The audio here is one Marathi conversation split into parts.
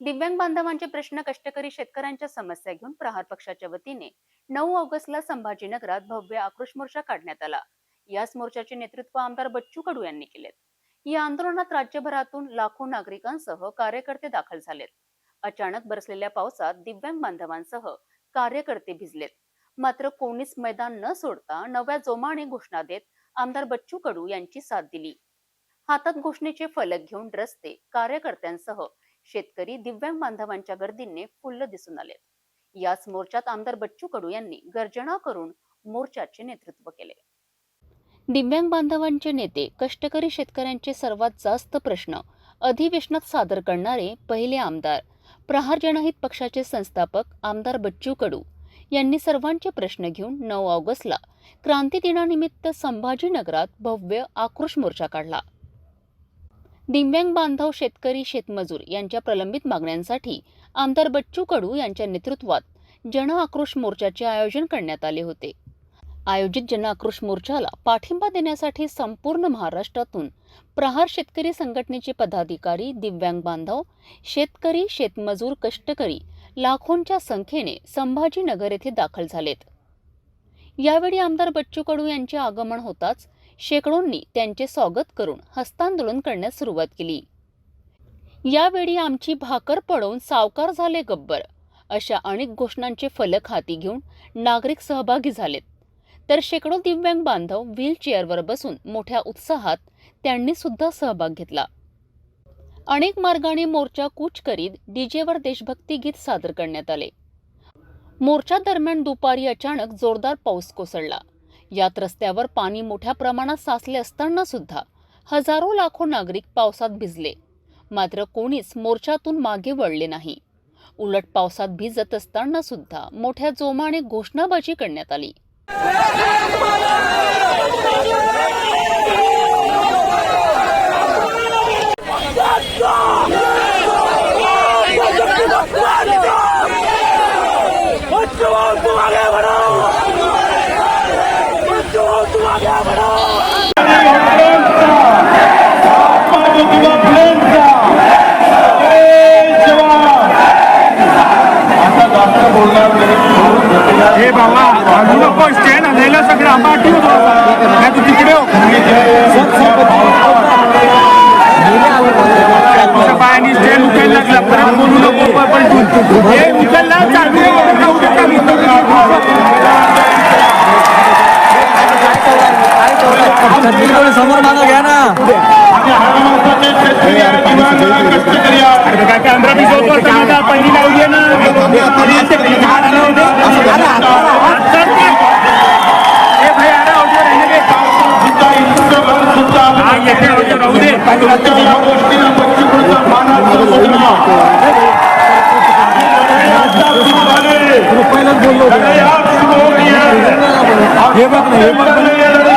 दिव्यांग बांधवांचे प्रश्न कष्टकरी शेतकऱ्यांच्या समस्या घेऊन प्रहार पक्षाच्या वतीने नऊ ऑगस्टला संभाजीनगरात भव्य आक्रोश मोर्चा काढण्यात आला. याच मोर्चाचे नेतृत्व आमदार बच्चू कडू यांनी केले या आंदोलनात राज्यभरातून लाखो नागरिकांसह कार्यकर्ते दाखल झालेत. अचानक बरसलेल्या पावसात दिव्यांग बांधवांसह कार्यकर्ते भिजलेत. मात्र कोणीच मैदान न सोडता नव्या जोमाने घोषणा देत आमदार बच्चू कडू यांची साथ दिली. हातात घोषणेचे फलक घेऊन रस्ते कार्यकर्त्यांसह शेतकरी दिव्यांग बांधवांच्या गर्दीने फुल्ल दिसून आले याच मोर्चात आमदार बच्चू कडू यांनी गर्जना करून मोर्चाचे नेतृत्व केले. दिव्यांग बांधवांचे नेते कष्टकरी शेतकऱ्यांचे सर्वात जास्त प्रश्न अधिवेशनात सादर करणारे पहिले आमदार प्रहार जनहित पक्षाचे संस्थापक आमदार बच्चू कडू यांनी सर्वांचे प्रश्न घेऊन नऊ ऑगस्टला क्रांती दिनानिमित्त संभाजीनगरात भव्य आक्रोश मोर्चा काढला. दिव्यांग बांधव शेतकरी शेतमजूर यांच्या प्रलंबित मागण्यांसाठी आमदार बच्चू कडू यांच्या नेतृत्वात जन आक्रोश मोर्चाचे आयोजन करण्यात आले होते. आयोजित जन आक्रोश मोर्चाला पाठिंबा देण्यासाठी संपूर्ण महाराष्ट्रातून प्रहार शेतकरी संघटनेचे पदाधिकारी दिव्यांग बांधव शेतकरी शेतमजूर कष्टकरी लाखोंच्या संख्येने संभाजीनगर येथे दाखल झालेत. यावेळी आमदार बच्चू कडू यांचे आगमन होताच शेकडोंनी त्यांचे स्वागत करून हस्तांदोलन करण्यास सुरुवात केली. यावेळी आमची भाकर पडवून सावकार झाले गब्बर. अशा अनेक घोषणांचे फलक हाती घेऊन नागरिक सहभागी झालेत. तर शेकडो दिव्यांग बांधव व्हीलचेअरवर बसून मोठ्या उत्साहात त्यांनी सुद्धा सहभाग घेतला. अनेक मार्गाने मोर्चा कूच करीत डीजेवर देशभक्ती गीत सादर करण्यात आले. मोर्चा दरम्यान दुपारी अचानक जोरदार पाऊस कोसळला. यात रस्त्यावर पाणी मोठ्या प्रमाणात साचले असताना सुद्धा हजारो लाखो नागरिक पावसात भिजले. मात्र कोणीच मोर्चातून मागे वळले नाही. उलट पावसात भिजत असताना सुद्धा मोठ्या जोमाने घोषणाबाजी करण्यात आली. बच्चों हे बाबा अजून नको स्टँड हलायला सगळं आंबा ठेव तू तिकडे हो. तुझ्या पायाने स्टँड उठायला लागला परत बोलू नको प- पण तू हे उचलला चालू आहे, राहू दे चालू. समोर मागं घ्या ना अरे काय काय आंध्रा बीच होतो, टमाटा पहिली लावली आहे ना ए भाई अरे ऑडिओ रहने दे हा येते ऑडिओ राहू दे पहिलाच बोललो हे बघ ना हे बघ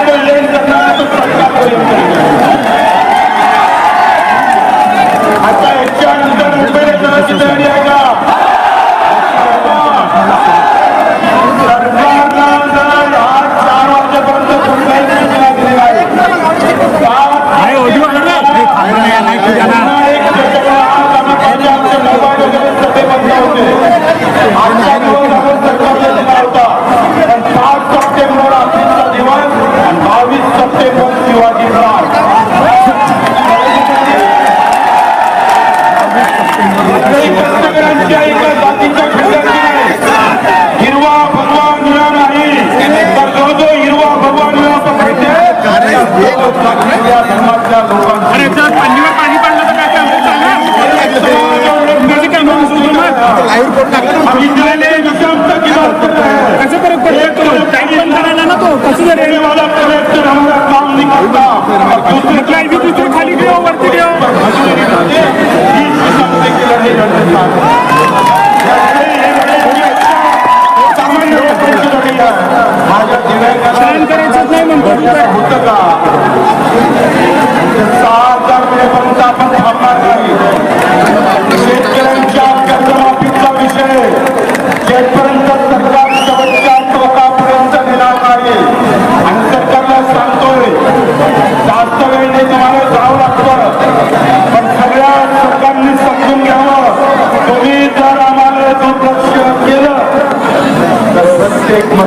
नहीं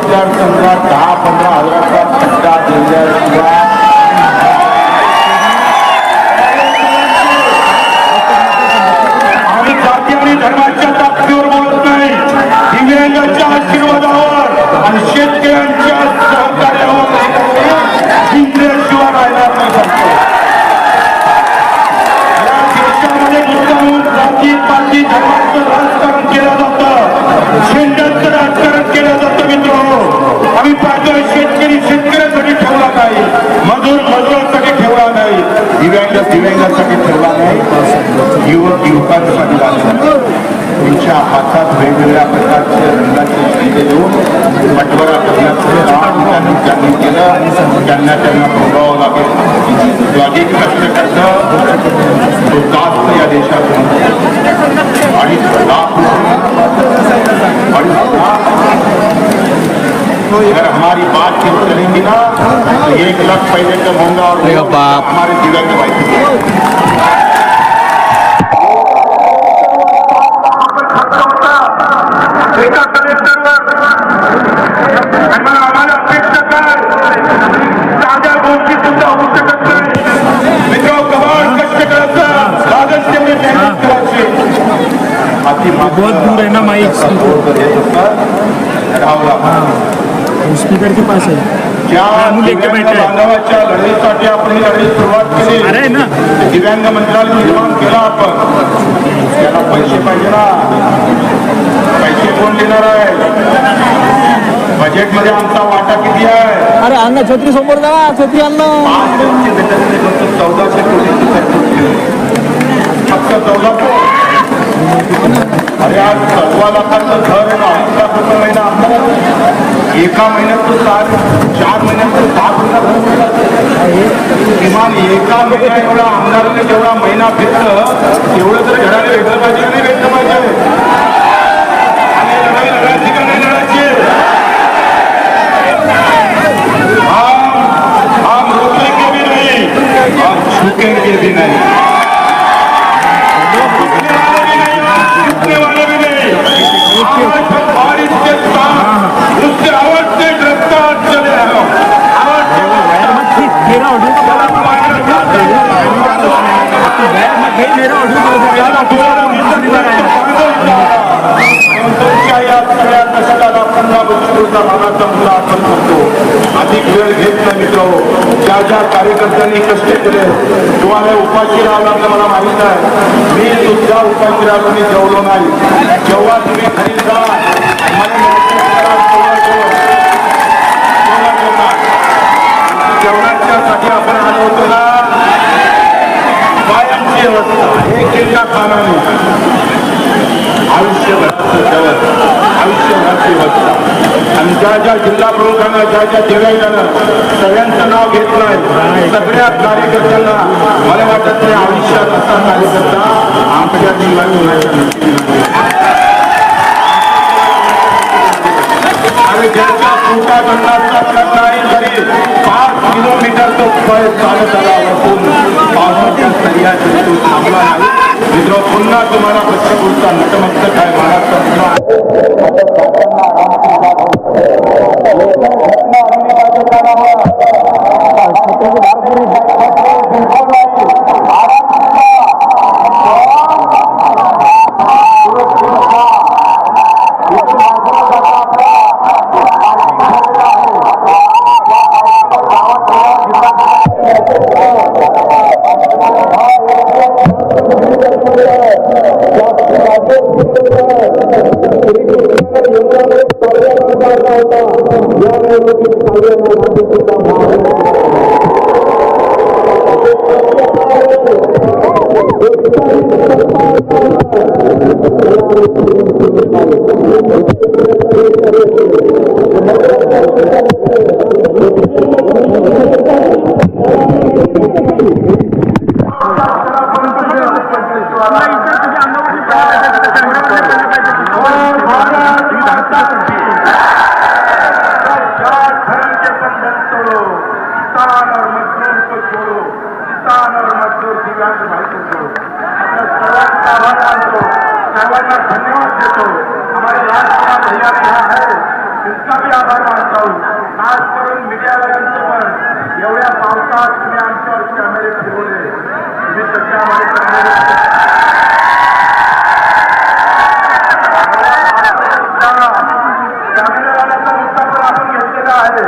मतदारसंघात दहा पंधरा हजाराचा पट्टा दिल्याशिवाय आम्ही जाती आणि धर्माच्या ताकदीवर बोलत नाही दिव्यांगाच्या आशीर्वादावर आणि शेतकरी तुमच्या हातात वेगवेगळ्या प्रकारचे रंगाचे शिंदे देऊन पटवरा करण्याचं काम त्यांनी केलं त्यांना त्यांना भोगावं लागेल जो अधिक कष्ट करतं तो जास्त या देशात आणि अडीच लाख अगर हमारी बात की करेंगी ना तो एक लाख पहले का होगा और। हमारे दिव्यांग भाई। बहुत दूर है ना माइक? स्पीकर के पास है। ज्या मुलं लेके दिव्यांग बैठे आहेत. बांधवाच्या लढाईसाठी आपण ही लढाई सुरुवात केली? अरे ना. दिव्यांग मंत्रालय निर्माण केला आपण. त्याला पैसे पाहिजे ना. पैसे कोण देणार आहे? बजेटमध्ये आमचा वाटा किती आहे? अरे अण्णा छत्री समोर जा छत्री अण्णा. फक्त चौदाशे फक्त चौदा अरे आज सव्वा लाखाचं घर आहे ना अडीच महिना एका महिन्यात चार चार महिन्यात पाच हजार किमान एका महिन्या एवढा आमदाराने जेवढा महिना भेटलं तेवढं तर घराने भेटलं पाहिजे का नाही भेटलं पाहिजे? आणि लढाई लढायची का नाही. या सगळ्या पंधरा बच्चूचा मानाचा मुद्दा आपण करतो अधिक वेळ घेत नाही मित्र ज्या ज्या कार्यकर्त्यांनी कष्ट केले तुम्हाला उपाशी राहावं लागलं मला माहीत आहे मी सुद्धा उपाशी राहिलो मी जेवलो नाही. जेव्हा तुम्ही घरी जा ज्या ज्या जिल्हा प्रमुखांना ज्या ज्या दिव्यांगांना सगळ्यांचं नाव घेत नाही सगळ्या कार्यकर्त्यांना मला वाटत नाही आयुष्यात असा कार्यकर्ता आमच्या जिल्ह्यात आणि ज्यांच्या पोटा गंडाचा करणारी जरी पाच किलोमीटर तो चालत आला असून पावसाच्या सह्याचे तो थांबला नाही. मित्र पुन्हा तुम्हाला प्रश्न बोलता नटमस्त काय महाराष्ट्र धर्म मजदूर दिव्यांग होतो को सर्वांचा आभार मानतो सर्वांना धन्यवाद देतो हमारे राजकुमार भैया भी यहाँ है उनका भी आभार मानता हूँ खास करून मीडियावाल्यांचं पण एवढ्या पावसात तुम्ही आमच्यावर कॅमेरे फिरवले तुम्ही त्याच्यामध्ये कॅमेरे कॅमेरावाल्याचा मुद्दा पण आपण घेतलेला आहे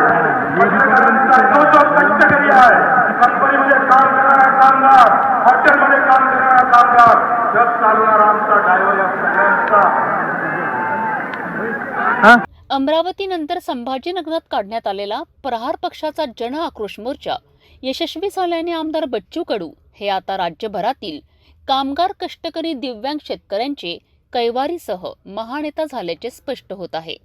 पत्रकारांचा जो जो कष्टकरी आहे कंपनीमध्ये काम करणारा कामगार हॉटेलमध्ये काम करणारा कामगार जग चालवणारा आमचा ड्रायव्हर या सगळ्यांचा अमरावतीनंतर संभाजीनगरात काढण्यात आलेला प्रहार पक्षाचा जन आक्रोश मोर्चा यशस्वी झाल्याने आमदार बच्चू कडू हे आता राज्यभरातील कामगार कष्टकरी दिव्यांग शेतकऱ्यांचे कैवारीसह महानेता झाल्याचे स्पष्ट होत आहे.